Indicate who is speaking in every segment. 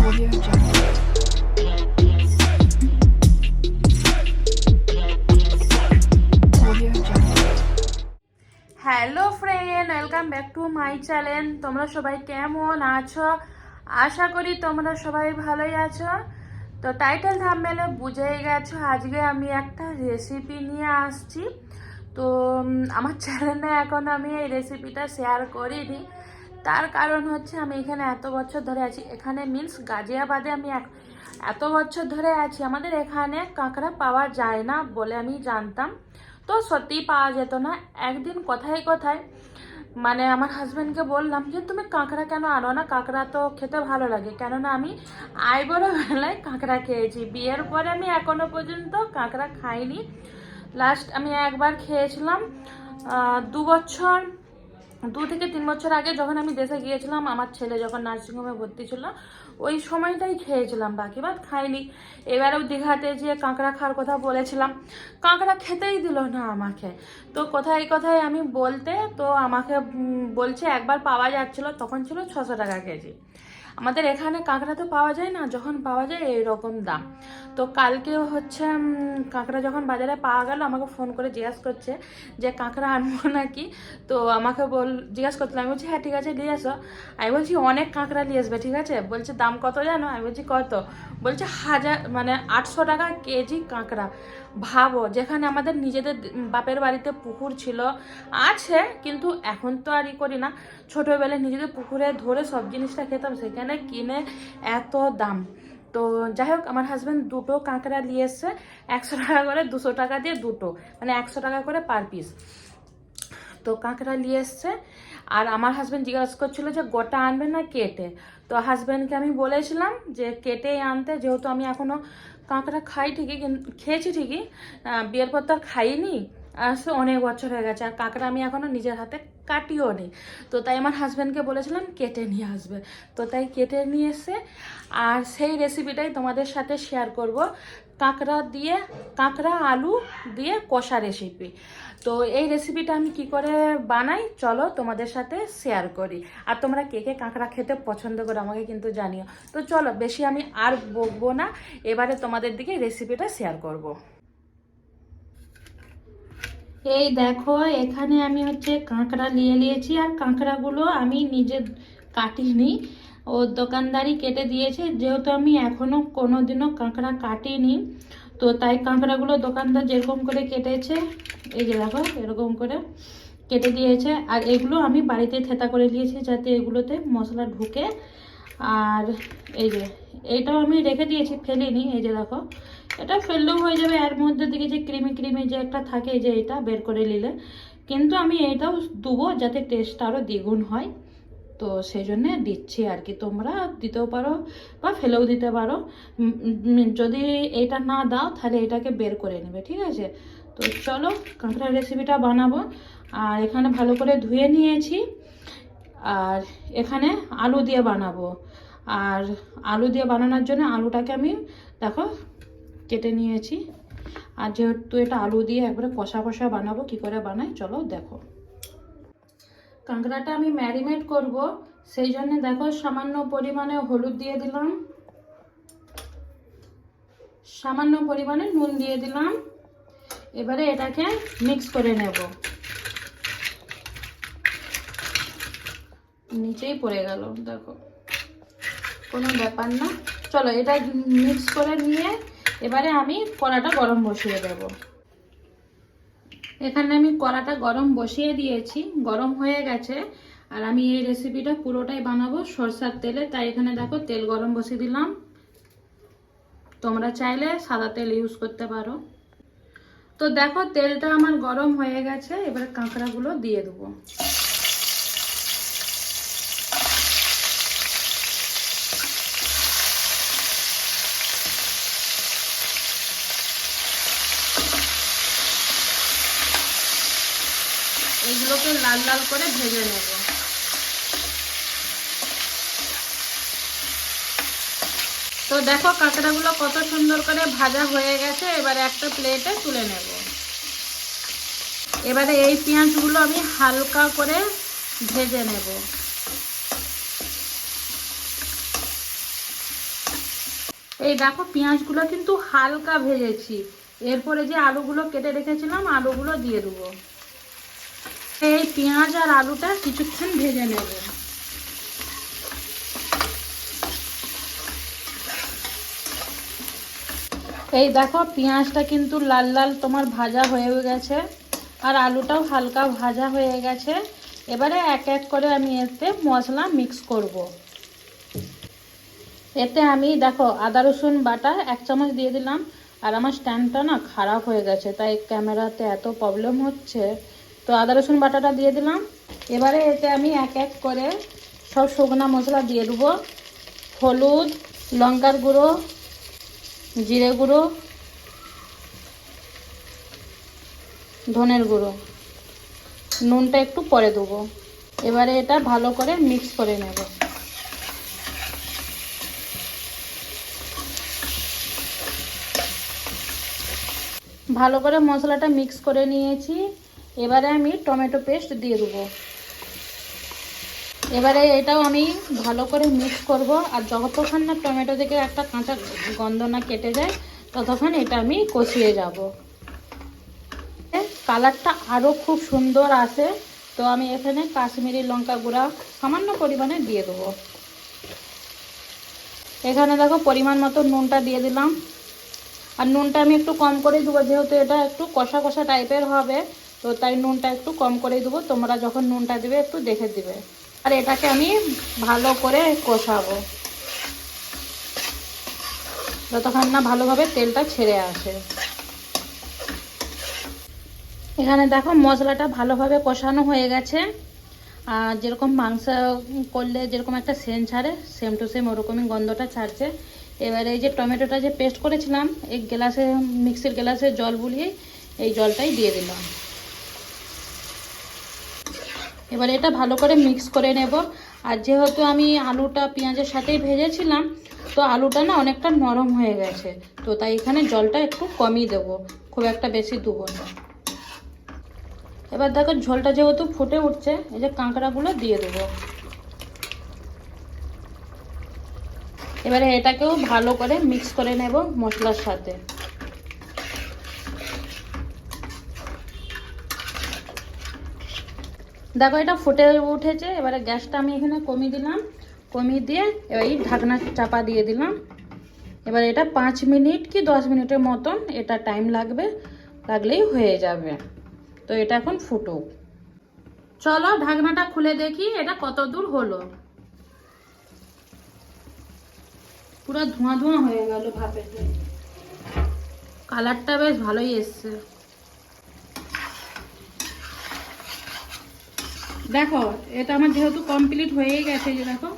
Speaker 1: Hello friend welcome back to my channel তোমরা সবাই কেমন আছো? আশা করি তোমরা সবাই ভালোই আছো। তো টাইটেল থাম্বনেলে বুঝেই গেছো, আজকে আমি একটা রেসিপি নিয়ে আসছি। তো আমার চ্যানেলে এখন আমি এই রেসিপিটা শেয়ার করিনি। তার কারণ হচ্ছে আমি এখানে এত বছর ধরে আছি। এখানে মিন্স গাজিয়াবাদে আমি এত বছর ধরে আছি। আমাদের এখানে কাঁকড়া পাওয়া যায় না বলে আমি জানতাম। তো সত্যিই পাওয়া যেত না। একদিন কোথায় কোথায় মানে আমার হাজব্যান্ডকে বললাম যে, তুমি কাঁকড়া কেন আনো না? কাঁকড়া তো খেতে ভালো লাগে। কেননা আমি আইবড়ো বেলায় কাঁকড়া খেয়েছি। বিয়ের পরে আমি এখনও পর্যন্ত কাঁকড়া খাইনি। লাস্ট আমি একবার খেয়েছিলাম দু বছর দু থেকে তিন বছর আগে যখন আমি দেশে গিয়েছিলাম, আমার ছেলে যখন নার্সিংহোমে ভর্তি ছিল, ওই সময়টাই খেয়েছিলাম বাকি বাদ খাইনি এবারেও দীঘাতে যে কাঁকড়া খাওয়ার কথা বলেছিলাম। কাঁকড়া খেতেই দিল না আমাকে। তো কোথায় কোথায় আমি বলতে, তো আমাকে বলছে একবার পাওয়া যাচ্ছিল, তখন ছিল ছশো টাকা কেজি। আমাদের এখানে কাঁকড়া তো পাওয়া যায় না, যখন পাওয়া যায় এইরকম দাম। তো কালকে হচ্ছে কাঁকড়া যখন বাজারে পাওয়া গেল, আমাকে ফোন করে জিজ্ঞেস করছে যে, কাঁকড়া আনব নাকি? তো আমাকে বল, জিজ্ঞেস করছিলাম আমি বলছি হ্যাঁ ঠিক আছে নিয়ে আসো। আমি বলছি, অনেক কাঁকড়া নিয়ে আসবে, ঠিক আছে? বলছে, দাম কত জানো? আমি বলছি, কত? বলছে, হাজার মানে আটশো টাকা কেজি কাঁকড়া। ভাবো, যেখানে আমাদের নিজেদের বাপের বাড়িতে পুকুর ছিল, আছে, কিন্তু এখন তো আর ই করি না। ছোটোবেলায় নিজেদের পুকুরে ধরে সব জিনিসটা খেতাম, সেখানে কিনে এত দাম। তো যাই হোক আমার হাজব্যান্ড দুটো কাঁকড়া নিয়ে একশো টাকা করে দুশো টাকা দিয়ে দুটো মানে একশো টাকা করে পার পিস তো কাঁকড়া নিয়ে এসছে। আর আমার হাজব্যান্ড জিজ্ঞাসা করছিল যে, গোটা আনবে না কেটে? তো হাজব্যান্ডকে আমি বলেছিলাম যে, কেটেই আনতে, যেহেতু আমি এখনও কাঁকড়া খাই ঠিকই কিন্তু খেয়েছি ঠিকই বিয়ের পর তো আর খাইনি আসলে অনেক বছর হয়ে গেছে। আর কাঁকড়া আমি এখনও নিজের হাতে কাটিও নি। তো তাই আমার হাজব্যান্ডকে বলেছিলাম, কেটে নিয়ে আসবে। তো তাই কেটে নিয়ে এসে আর সেই রেসিপিটাই তোমাদের সাথে শেয়ার করব। কাঁকড়া দিয়ে, কাঁকড়া, আলু দিয়ে কষা রেসিপি তো এই রেসিপিটা আমি কি করে বানাই, চলো তোমাদের সাথে শেয়ার করি। আর তোমরা কে কে কাঁকড়া খেতে পছন্দ করো আমাকে কিন্তু জানিও। তো চলো, বেশি আমি আর বকবো না। এবারে তোমাদের দিকে রেসিপিটা শেয়ার করব। এই দেখো, এখানে আমি হচ্ছে কাঁকড়া নিয়ে নিয়েছি, আর কাঁকড়াগুলো আমি নিজে কাটিনি। ও দোকানদারই কেটে দিয়েছে, যেহেতু আমি এখনও কোনোদিনও কাঁকড়া কাটিনি, তো তাই কাঁকড়াগুলো দোকানদার যেরকম করে কেটেছে, এই যে দেখো, এরকম করে কেটে দিয়েছে। আর এগুলো আমি বাড়িতে থেতা করে দিয়েছি যাতে এগুলোতে মশলা ঢুকে। আর এই যে এইটাও আমি রেখে দিয়েছি, ফেলিনি, এই যে দেখো। এটা ফেললেও হয়ে যাবে। এর মধ্যে থেকে যে ক্রিমি ক্রিমি যে একটা থাকে যে এটা বের করে নিলে। কিন্তু আমি এটাও দেবো যাতে টেস্টটা আরও দ্বিগুণ হয়। তো সেই জন্য দিচ্ছি আর কি। তোমরা দিতেও পারো বা ফেলেও দিতে পারো। যদি এটা না দাও, তাহলে এটাকে বের করে নেবে, ঠিক আছে? তো চলো কাঁকড়ার রেসিপিটা বানাবো। আর এখানে ভালো করে ধুয়ে নিয়েছি। আর এখানে আলু দিয়ে বানাবো। আর আলু দিয়ে বানানোর জন্য আলুটাকে আমি, দেখো কেটে নিয়েছি। আর যেহেতু এটা আলু দিয়ে একবারে কষা কষা বানাবো, কি করে বানাই চলো দেখো। কাঁকড়াটা আমি ম্যারিনেট করব, সেই জন্য দেখো সামান্য পরিমাণে হলুদ দিয়ে দিলাম। সামান্য পরিমাণে নুন দিয়ে দিলাম। এবারে এটাকে মিক্স করে নেব। নিচেই পড়ে গেল, দেখো। কোনো ব্যাপার না। চলো এটা মিক্স করে নিয়ে এবারে আমি কড়াটা গরম বসিয়ে দেব। এখানে আমি কড়াটা গরম বসিয়ে দিয়েছি, গরম হয়ে গেছে। আর আমি এই রেসিপিটা পুরোটাই বানাবো সরষার তেলে। তাই এখানে দেখো তেল গরম বসিয়ে দিলাম। তোমরা চাইলে সাদা তেল ইউজ করতে পারো। তো দেখো তেলটা আমার গরম হয়ে গেছে, এবার কাঁকড়াগুলো দিয়ে দেবো। এগুলোকে লাল লাল করে ভেজে নেব। তো দেখো কাঁকড়াগুলো কত সুন্দর করে ভাজা হয়ে গেছে, এবারে একটা প্লেটে তুলে নেব। এবারে এই পেঁয়াজগুলো আমি হালকা করে ভেজে নেব। এই দেখো পেঁয়াজগুলো কিন্তু হালকা ভেজেছি। এরপরে যে আলুগুলো কেটে রেখেছিলাম, আলুগুলো দিয়ে দেবো। পেঁয়াজ আর আলুটা কিছুক্ষণ ভেজে নেব। এই দেখো, পেঁয়াজটা কিন্তু লাল লাল তোমার ভাজা হয়ে গেছে, আর আলুটাও হালকা ভাজা হয়ে গেছে। এবারে এক এক করে আমি এতে মশলা মিক্স করব। এতে আমি দেখো, আদা, রসুন, বাটা এক চামচ দিয়ে দিলাম, আর আমার স্ট্যান্ডটা না খারাপ হয়ে গেছে, তাই ক্যামেরাতে এত প্রবলেম হচ্ছে। তো আদা, রসুন বাটাটা দিয়ে দিলাম। এবারে এতে আমি এক এক করে সব শুকনো মশলা দিয়ে দেবো। হলুদ, লঙ্কার গুঁড়ো, জিরে গুঁড়ো, ধনের গুঁড়ো। নুনটা একটু পরে দেবো। এবারে এটা ভালো করে মিক্স করে নেব। ভালো করে মশলাটা মিক্স করে নিয়েছি। এবারে আমি টমেটো পেস্ট দিয়ে দেবো। এবারে এটাও আমি ভালো করে মিক্স করব, আর যতক্ষণ না টমেটো থেকে একটা কাঁচা গন্ধ না কেটে যায়, ততক্ষণ এটা আমি কষিয়ে যাব। কালারটা আরও খুব সুন্দর আসে তো আমি এখানে কাশ্মীরি লঙ্কা গুঁড়া সামান্য পরিমাণে দিয়ে দেবো। এখানে দেখো পরিমাণ মতো নুনটা দিয়ে দিলাম। আর নুনটা আমি একটু কম করে দেবো, যেহেতু এটা একটু কষা কষা টাইপের হবে তো তাই নুনটা একটু কম করে দেবো। তোমরা যখন নুনটা দেবে, একটু দেখে দিবে। আর এটাকে আমি ভালো করে কষাবো। যতক্ষণ না ভালোভাবে তেলটা ছেড়ে আসে। এখানে দেখো মশলাটা ভালোভাবে কষানো হয়ে গেছে। আর যেরকম মাংস করলে যেরকম একটা সেন ছাড়ে, সেম টু সেম ওরকমই গন্ধটা ছাড়ছে। এবারে এই যে টমেটোটা যে পেস্ট করেছিলাম, এই গ্লাসে, মিক্সির গ্লাসে জল বুলিয়ে এই জলটাই দিয়ে দিলাম। এবার এটা ভালো করে মিক্স করে নেব। আর যেহেতু আমি আলুটা পেঁয়াজের সাথেই ভেজেছিলাম, তো আলুটা না অনেকটা নরম হয়ে গেছে। তো তাই এখানে জলটা একটু কমই দেব। খুব একটা বেশি দেবো না। এবার দেখো ঝোলটা যেহেতু ফুটে উঠছে, এই যে কাঁকড়াগুলো দিয়ে দেবো। এবারে এটাকেও ভালো করে মিক্স করে নেব মশলার সাথে। দেখো, এটা ফুটে উঠেছে। এবারে গ্যাসটা আমি এখানে কমিয়ে দিলাম। কমিয়ে দিয়ে এবার এই ঢাকনা চাপা দিয়ে দিলাম। এবার এটা পাঁচ মিনিট কি দশ মিনিটের মতন এটা টাইম লাগবে, লাগলেই হয়ে যাবে। তো এটা এখন ফুটুক। চলো, ঢাকনাটা খুলে দেখি এটা কত দূর হলো। পুরো ধোঁয়া ধোঁয়া হয়ে গেল ভাপেতে। কালারটা বেশ ভালোই এসছে। দেখো, এটা আমার যেহেতু কমপ্লিট হয়ে গেছে যে দেখো,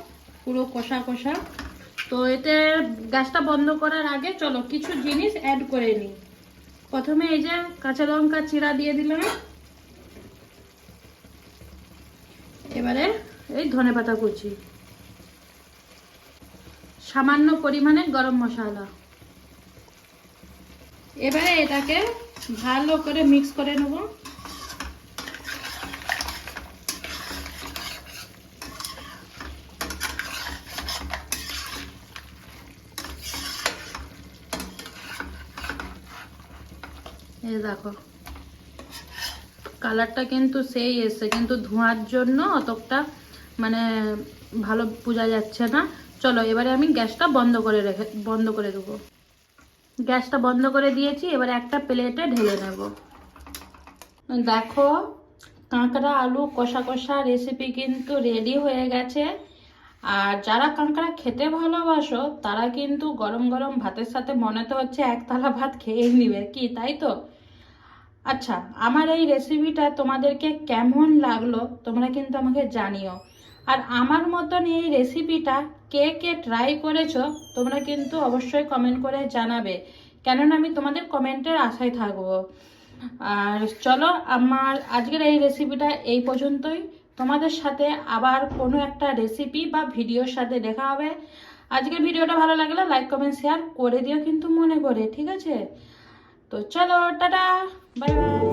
Speaker 1: পুরো কষা কষা। তো এতে গ্যাসটা বন্ধ করার আগে চলো কিছু জিনিস অ্যাড করে নিই। প্রথমে এই যে কাঁচা লঙ্কা চিরা দিয়ে দিলাম। এবারে এই ধনে পাতা কুচি। সামান্য পরিমাণে গরম মশলা। এবারে এটাকে ভালো করে মিক্স করে নেব। এই দেখো। কালারটা কিন্তু সেই এসছে, কিন্তু ধোঁয়ার জন্য অতটা মানে ভালো বোঝা যাচ্ছে না। চলো, এবারে আমি গ্যাসটা বন্ধ করে রেখে, বন্ধ করে দেবো। গ্যাসটা বন্ধ করে দিয়েছি, এবারে একটা প্লেটে ঢেলে নেব। দেখো, কাঁকড়া আলু কষা কষা রেসিপি কিন্তু রেডি হয়ে গেছে। আর যারা কাঁকড়া খেতে ভালোবাসো, তারা কিন্তু গরম গরম ভাতের সাথে মনে তো হচ্ছে এক থালা ভাত খেয়েই নিবে। কি, তাই তো? আচ্ছা আমার এই রেসিপিটা তোমাদেরকে কেমন লাগল তোমরা কিন্তু আমাকে জানিও। আর আমার মতন এই রেসিপিটা কে কে ট্রাই করেছ তোমরা কিন্তু অবশ্যই কমেন্ট করে জানাবে। কেননা আমি তোমাদের কমেন্টের আশায় থাকব। আর চলো, আমার আজকের এই রেসিপিটা এই পর্যন্তই। তোমাদের সাথে আবার কোনো একটা রেসিপি বা ভিডিওর সাথে দেখা হবে। আজকের ভিডিওটা ভালো লাগলে লাইক কমেন্ট শেয়ার করে দিও কিন্তু মনে করে, ঠিক আছে? তো চলো টাটা বাই বাই